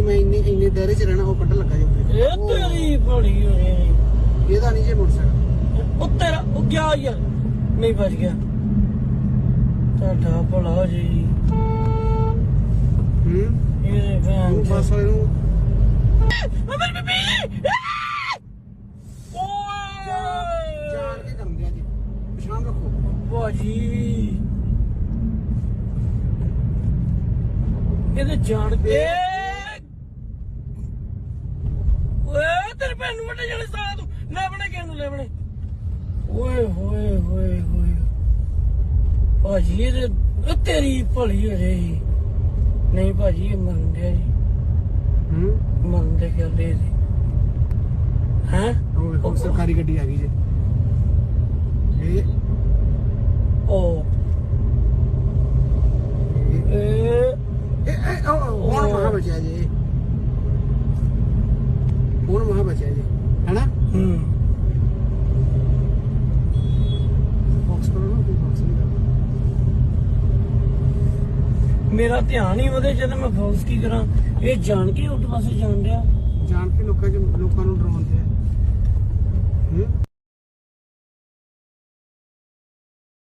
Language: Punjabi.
ਕਿ ਮੈਂ ਇੰਨੇ ਇੰਨੇ ਦਾਇਰੇ 'ਚ ਰਹਿਣਾ ਉਹ ਕੱਢ ਲੱਗਾ ਜੀ ਇਹ ਤੇਰੀ ਭਲੀ ਹੋਏ ਇਹਦਾ ਨਹੀਂ ਜੇ ਮੋਟਰਸਾਈਕਲ। ਉਹ ਤੇਰਾ ਉਹ ਗਿਆ ਯਾਰ ਨਹੀਂ ਬਚ ਗਿਆ। ਤੁਹਾਡਾ ਭਲਾ ਜੀ। ਹੂੰ? ਉਹ। ਬੱਸ ਓਏ! ਕੇ ਜੀ ਪਛਾਣ ਰੱਖੋ। ਭਾਜੀ ਇਹਦੇ ਜਾਣ ਕੇ ਓਏ ਤੇਰੇ ਭੈਣ ਨੂੰ ਵੱਡੇ ਜਾਣੇ ਸਾਰਾ ਤੂੰ। ਲੈ ਬਣੇ ਕਿਸ ਨੂੰ ਲੈ ਬਣੇ। ਓਏ ਹੋਏ ਹੋਏ ਹੋਏ। ਭਾਜੀ ਉਹ ਤੇਰੀ ਭਲੀ ਹੋ ਜਾਈ ਨਹੀਂ ਭਾਜੀ ਇਹ ਮਰਨ ਡਿਆ ਜੀ। ਹੂੰ? ਮਰਨ ਦੇ ਕਹਿੰਦੇ ਜੀ। ਹੈ? ਉਹ ਸਰਕਾਰੀ ਗੱਡੀ ਆ ਗਈ ਜੀ। ਇਹ ਉਹ ਇਹ- ਇਹ ਇਹ ਇਹ ਉਹ- ਉਹ ਹੁਣ ਮਹਾ ਬਚਿਆ ਜੀ? ਹੁਣ ਮਹਾ ਬਚਿਆ ਜੀ ਹੈਨਾ? ਹੂੰ। ਬਾਕਸ ਕਰੋ ਨਾ ਕੋਈ ਬਾਕਸ ਨਹੀਂ ਕਰਨਾ ਮੇਰਾ ਧਿਆਨ ਹੀ ਉਹਦੇ ਜਦ ਮੈਂ ਫੋਕਸ ਕੀ ਕਰਾਂ? ਇਹ ਜਾਣ ਕੇ ਉਸ ਪਾਸੇ ਜਾਣ ਡਿਆ। ਜਾਣ ਕੇ ਲੋਕਾਂ ਚ ਲੋਕਾਂ ਨੂੰ